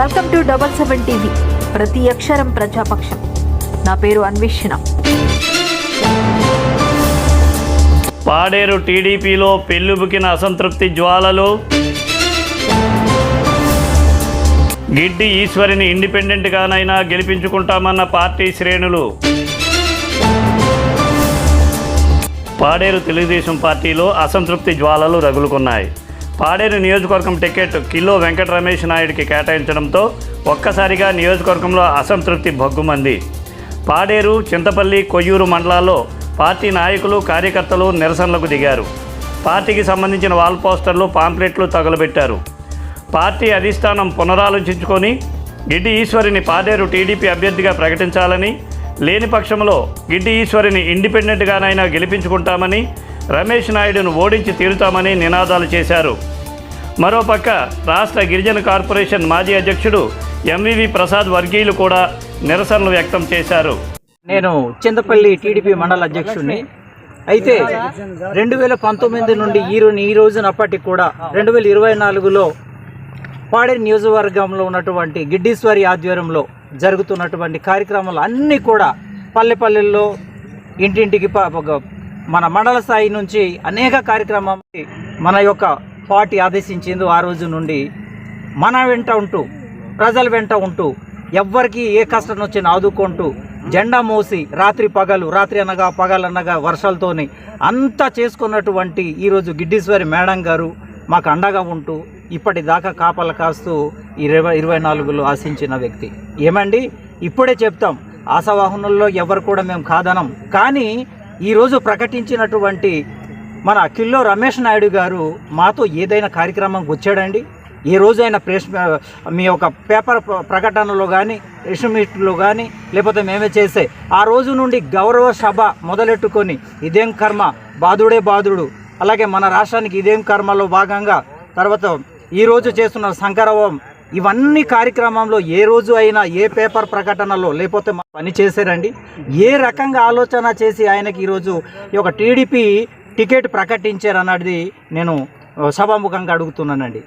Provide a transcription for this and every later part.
Welcome to double seven TV. ప్రతి అక్షరం ప్రజాపక్షం. నా పేరు అన్వేషణ. పాడేరు టీడీపీలో పెళ్ళుబుకిన అసంతృప్తి జ్వాలలు. గిడ్డి ఈశ్వరిని ఇండిపెండెంట్గానైనా గెలిపించుకుంటామన్న పార్టీ శ్రేణులు. పాడేరు తెలుగుదేశం పార్టీలో అసంతృప్తి జ్వాలలు రగులుకున్నాయి. పాడేరు నియోజకవర్గం టికెట్ కిలో వెంకట రమేష్ నాయుడికి కేటాయించడంతో ఒక్కసారిగా నియోజకవర్గంలో అసంతృప్తి భగ్గుమంది. పాడేరు చింతపల్లి కొయ్యూరు మండలాల్లో పార్టీ నాయకులు కార్యకర్తలు నిరసనలకు దిగారు. పార్టీకి సంబంధించిన వాల్ పోస్టర్లు పాంప్లెట్లు తగులబెట్టారు. పార్టీ అధిష్టానం పునరాలోచించుకొని గిడ్డి ఈశ్వరిని పాడేరు టీడీపీ అభ్యర్థిగా ప్రకటించాలని లేని పక్షంలో గిడ్డి ఈశ్వరిని ఇండిపెండెంట్గానైనా గెలిపించుకుంటామని రమేష్ నాయుడును ఓడించి తీరుతామని నినాదాలు చేశారు. మరోపక్క రాష్ట్ర గిరిజన కార్పొరేషన్ మాజీ అధ్యక్షుడు ఎంవివి ప్రసాద్ వర్గీయులు కూడా నిరసనలు వ్యక్తం చేశారు. నేను చింతపల్లి టీడీపీ మండల అధ్యక్షుడిని అయితే రెండు వేల పంతొమ్మిది నుండి ఈ రోజు ఈ రోజునప్పటికి కూడా రెండు వేల ఇరవై నాలుగులో పాడేరు నియోజకవర్గంలో ఉన్నటువంటి గిడ్డీశ్వరి ఆధ్వర్యంలో జరుగుతున్నటువంటి కార్యక్రమాలు అన్నీ కూడా పల్లె పల్లెల్లో ఇంటింటికి ప- మన మండల స్థాయి నుంచి అనేక కార్యక్రమం మన యొక్క పార్టీ ఆదేశించింది ఆ రోజు నుండి మన వెంట ఉంటూ ప్రజల వెంట ఉంటూ ఎవ్వరికి ఏ కష్టం వచ్చినా ఆదుకుంటూ జెండా మోసి రాత్రి పగలు రాత్రి అనగా పగలనగా వర్షాలతోని అంతా చేసుకున్నటువంటి ఈరోజు గిడ్డీశ్వరి మేడం గారు మాకు అండగా ఉంటూ ఇప్పటిదాకా కాపలు కాస్తూ ఇరవై ఇరవై నాలుగులో ఆశించిన వ్యక్తి. ఏమండి? ఇప్పుడే చెప్తాం. ఆశావాహనుల్లో ఎవరు కూడా మేము కాదనం. కానీ ఈరోజు ప్రకటించినటువంటి మన కిల్లో రమేష్ నాయుడు గారు మాతో ఏదైనా కార్యక్రమంకి వచ్చాడండి? ఏ రోజైనా ప్రెస్ మీ యొక్క పేపర్ ప్రకటనలో కానీ ప్రెస్ మీట్లో కానీ లేకపోతే మేమే చేసే ఆ రోజు నుండి గౌరవ సభ మొదలెట్టుకొని ఇదేం కర్మ? బాధుడే బాధుడు. అలాగే మన రాష్ట్రానికి ఇదేం కర్మలో భాగంగా తర్వాత ఈ రోజు చేస్తున్న శంకరవం ఇవన్నీ కార్యక్రమంలో ఏ రోజు అయినా ఏ పేపర్ ప్రకటనలో లేకపోతే మా పని చేశారండి ఏ రకంగా ఆలోచన చేసి ఆయనకి ఈరోజు ఈ యొక్క టీడీపీ టికెట్ ప్రకటించారన్నది నేను సభాముఖంగా అడుగుతున్నానండి.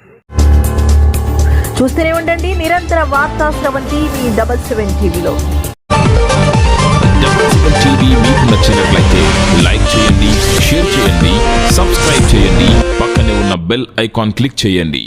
చూస్తూనే ఉండండి నిరంతర వార్తా స్రవంతి మీ డబల్ సెవెన్ టీవీలో. డబుల్ సెవెన్ టీవీ మీకు నచ్చినట్లయితే లైక్ చేయండి షేర్ చేయండి సబ్స్క్రైబ్ చేయండి పక్కనే ఉన్న బెల్ ఐకాన్ క్లిక్ చేయండి.